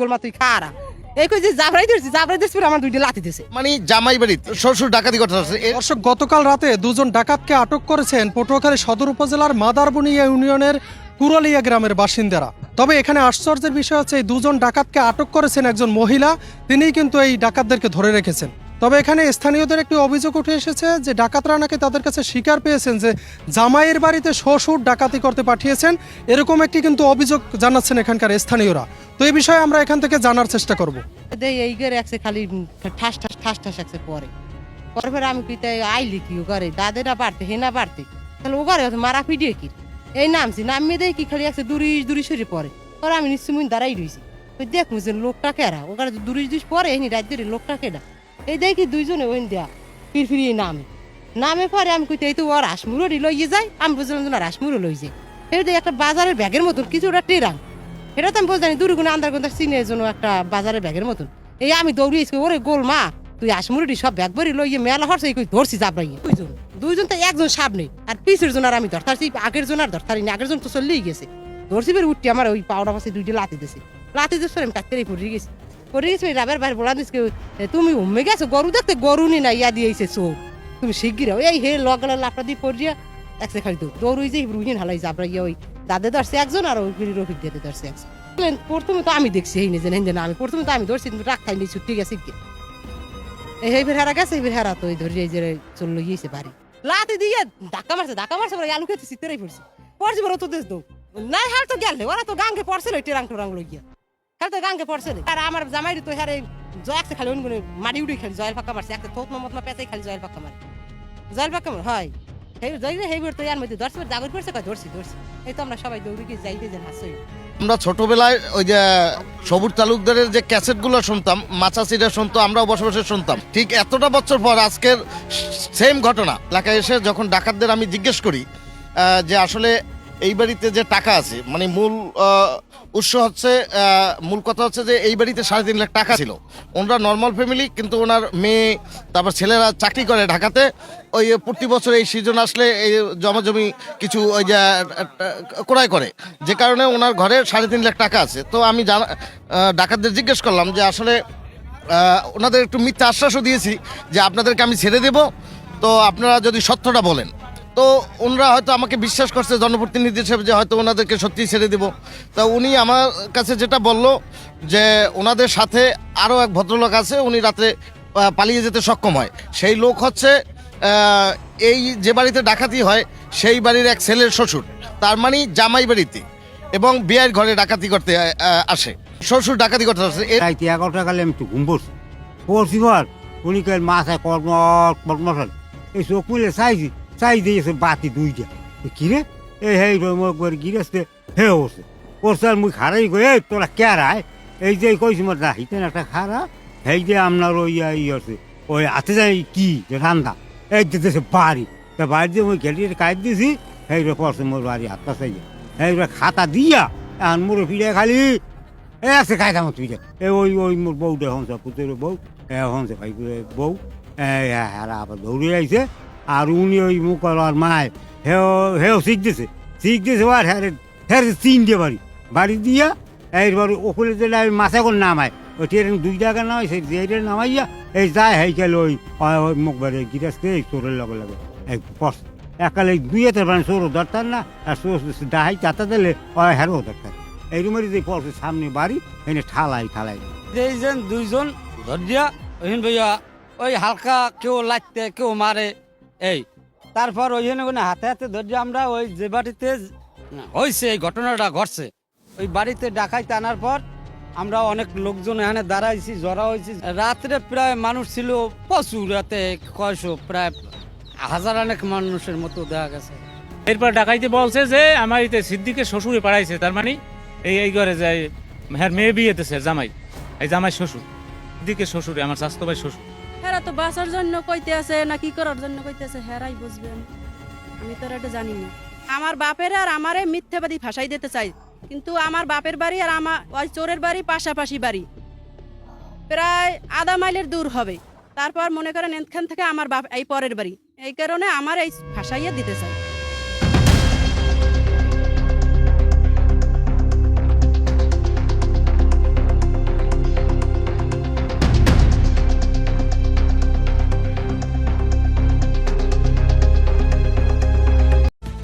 গোলমা তুই খারা এই কই যে জাবরাই জাবরাই আমার দুইটা লাথি দিছে। মানে জামাই বাড়ি শ্বশুর ডাকাতি করতে আছে দর্শক গতকাল রাতে দুজন ডাকাতকে আটক করেছেন পটুয়াখালী সদর উপজেলার মাদারবনিয়া ইউনিয়নের কুরালিয়া গ্রামের বাসিন্দারা। তবে এখানে আশ্চর্যের বিষয় হচ্ছে এই দুজন ডাকাতকে আটক করেছেন একজন মহিলা তিনিই কিন্তু এই ডাকাতদেরকে ধরে রেখেছেন। তবে এখানে স্থানীয়দের একটি অভিযোগ উঠে এসেছে যে ডাকাতরা নাকি তাদের কাছে স্বীকার পেয়েছেন যে জামাইয়ের বাড়িতে শ্বশুর ডাকাতি করতে পাঠিয়েছেন। এরকম একটি কিন্তু অভিযোগ জানাচ্ছেন এখানকার স্থানীয়রা। তো এই বিষয়ে আমরা এখান থেকে জানার চেষ্টা করব। এই একসে খালি ঠাস ঠাস ঠাস ঠাস একসে পরে পরে ফের আমি কিতে আইলি কি করে দাদেরা বাড়তে হে না বাড়তে তাহলে ও করে মারা পিডিয়ে কি? এই নামছি নামিয়ে দেই কি খালি একসে দুরি দুরি সরে পরে পরে আমি নিশ্চয় দাঁড়াই ওই দেখুন যে লোকটা কেরা ও করে দুরি দুই পরে এই রাজ্যের লোকটা কেডা? এই দেখি দুইজনে ওই দেয়া ফির ফিরিয়ে নামে। নামে পরে আমি কইতে, এই তো ওর রাসমুরো লইয়ে যায় আমি বুঝলাম যে রাসমুরো লই যায় দেখ একটা বাজারের ব্যাগের মতন কিছু ওটা টেরাং। এটা তো আমি বলতে জানি, দুর্গুণ আন্দার গুন্দার চিনের জন্য একটা বাজারের ব্যাগের মতন। এই আমি দৌড়িয়েছি ওরে গোল মা, তুই আসমুরুটি সব ব্যাগ ভরি লইয়ে মেলা হরছে কই ধরছি চাপড়াইয়ে দুইজন। দুইজন তো একজন সাপ নেই, আর পিছের জন আর আমি ধরতারছি আগের জন আর ধরতারি না আগের জন তো চলেই গেছে। ধরছি বের উঠটি আমার ওই পাউডা পাশে দুইটা লাতি দিছে। লাতি দিচ্ছে আমি টাকতেই পড়ে গেছি। পড়ে গেছি ওই রাবের বাইরে বলা দিচ্ছে তুমি উম্মে গেছো গরু দেখতে গরু নি না ইয়া দিয়েছে চোখ তুমি শিগগির এই হে লগলা লাফটা দিয়ে পড়িয়া একসে খালি দৌড় দৌড়ই যে রুহিন হালাই যাবরা ইয়া ওই দাদে ধরছে একজন আর ওই রফিক দিতে ধরছে একজন প্রথমে তো আমি দেখছি এই নিজে নিজে আমি প্রথমে তো আমি ধরছি কিন্তু খাই ঠিক আছে কি এই হেই ফের হারা গেছে এই ফের হারা তো ওই ধরে এই যে চলল গিয়েছে বাড়ি লাতে দিয়ে ধাক্কা মারছে ধাক্কা মারছে বলে আলু খেতে সিতেরাই পড়ছে পড়ছে বড় তো দেশ দৌ নাই হার তো গেলে ওরা তো গাঙ্গে পড়ছিল টেরাং টোরাং লইয়া হ্যাঁ তো গাঙ্গে পড়ছে আর আমার জামাই তো হ্যাঁ জয়াকছে খালি অন্য মারি উড়ি খালি জয়ের পাক্কা মারছে। একটা থোক মত পেঁচাই খালি জয়ের পাক্কা মারে। জয়ের পাক্কা মার? হয়। সেই জয় হেইবার তো ইয়ার মধ্যে ধরছে জাগর পড়ছে, কয় ধরছি ধরছি। এই তো আমরা সবাই দৌড়ে গিয়ে যাইতে যেন হাসই আমরা ছোটবেলায় ওই যে সবুজ তালুকদারের যে ক্যাসেটগুলো শুনতাম মাছা মাচাসিরা শুনতো, আমরাও বসে বসে শুনতাম। ঠিক এতটা বছর পর আজকের সেম ঘটনা। এলাকায় এসে যখন ডাকাতদের আমি জিজ্ঞেস করি যে আসলে এই বাড়িতে যে টাকা আছে মানে মূল উৎস হচ্ছে মূল কথা হচ্ছে যে এই বাড়িতে সাড়ে তিন লাখ টাকা ছিল। ওনারা নর্মাল ফ্যামিলি কিন্তু ওনার মেয়ে, তারপর ছেলেরা চাকরি করে ঢাকাতে। ওই প্রতি বছর এই সিজন আসলে এই জমাজমি কিছু ওই যে, ক্রয় করে। যে কারণে ওনার ঘরে সাড়ে তিন লাখ টাকা আছে। তো আমি জানা ডাকাতদের জিজ্ঞেস করলাম যে আসলে ওনাদের একটু মিথ্যা আশ্বাসও দিয়েছি যে আপনাদেরকে আমি ছেড়ে দেব। তো আপনারা যদি সত্যটা বলেন। তো ওনারা হয়তো আমাকে বিশ্বাস করছে জনপ্রতিনিধি হিসেবে যে হয়তো ওনাদেরকে সত্যি ছেড়ে দেব। তা উনি আমার কাছে যেটা বলল যে ওনাদের সাথে আরও এক ভদ্রলোক আছে উনি আহ, পালিয়ে যেতে সক্ষম হয়। সেই লোক হচ্ছে এই যে বাড়িতে ডাকাতি হয় সেই বাড়ির এক ছেলের শ্বশুর। তার মানে জামাই বাড়িতে এবং বিয়ের ঘরে ডাকাতি করতে আসে। শ্বশুর ডাকাতি করতে আসে। এগারোটা কালে আমি একটু ঘুম পড়ছি। পড়ছি পর উনি মাথায় কর্মর কর্মর এই চোখ মিলে চাইছি। চাই দিয়েছে বাতি দুইটা। কিরে এই হে রমক করে গিরেছে হে ওসে করছে আর মুই খারাই কই, এই তোরা কেরায় এই যে কইছি মোর না একটা খারা এই যে আপনার ওই ই আছে, ওই হাতে যাই কি যে রান্দা। এই দেশে বাড়ি। তা বাড়ি দিয়ে মুই গেলি কাজ দিছি এই রে পড়ছে মোর বাড়ি হাত পাশে এই রে খাতা দিয়া এখন মোর ফিরে খালি। এ আছে কায়দা মতো তুই এ ওই ওই মোর বউটা হংস পুতুর বউ। এ হংস ভাই বউ। এ হারা আবার দৌড়ে আইছে। আর উনি ওই মুখ আর মায়, হেও হেও শিখ দিছে। শিখ দিছে আর হ্যাঁ হ্যাঁ চিন দিয়ে বাড়ি। বাড়ি দিয়া এইবার ওখানে যেটা ওই মাছে করে নামায়। ওই ট্রেন দুই জায়গা নামাই সেই ট্রেন নামাইয়া এই যায় গেল ওই, ওই- বাড়ি গিরাজকে এই চোরের লগে লগে। এই পস একালে দুই হাতে মানে চোরও দরকার না, আর চোর ডাহাই চাতা দিলে ওই হ্যারও দরকার এই রুমের যে পড়ছে সামনে বাড়ি, এনে ঠালাই ঠালাই। এইজন দুইজন ধরিয়া ওইখান ভাইয়া, ওই হালকা কেউ লাগতে কেউ মারে এই, তারপর ওইখানে ওখানে হাতে হাতে ধরিয়া আমরা ওই যে বাড়িতে হয়েছে এই ঘটনাটা ঘটছে। ওই বাড়িতে ডাকাইতে আনার পর আমরা অনেক লোকজন এখানে দাঁড়াইছি, জড়া হয়েছি রাত্রে প্রায় মানুষ ছিল প্রচুর, রাতে কয়শো, প্রায় হাজার অনেক মানুষের মতো দেখা গেছে। এরপর ডাকাইতে বলছে যে, আমার এতে সিদ্দিকে শ্বশুরে পাড়াইছে, তার মানে এই এই ঘরে যায় হ্যাঁ মেয়ে বিয়েতেছে জামাই। এই জামাই শ্বশুর, সিদ্দিকের শ্বশুরে, আমার স্বাস্থ্য ভাই শ্বশুর। হেরা তো বাসার জন্য কইতে আছে, না কি করার জন্য কইতে আছে, হেরাই বুঝবেন আমি তো এটা জানি না। আমার বাপের আর আমারে মিথ্যাবাদী ফাঁসাই দিতে চাই, কিন্তু আমার বাপের বাড়ি আর আমার ওই চোরের বাড়ি পাশাপাশি বাড়ি। প্রায় আধা মাইলের দূর হবে। তারপর মনে করেন এখান থেকে আমার বাপ এই পরের বাড়ি। এই কারণে আমার এই ফাঁসাইয়া দিতে চাই।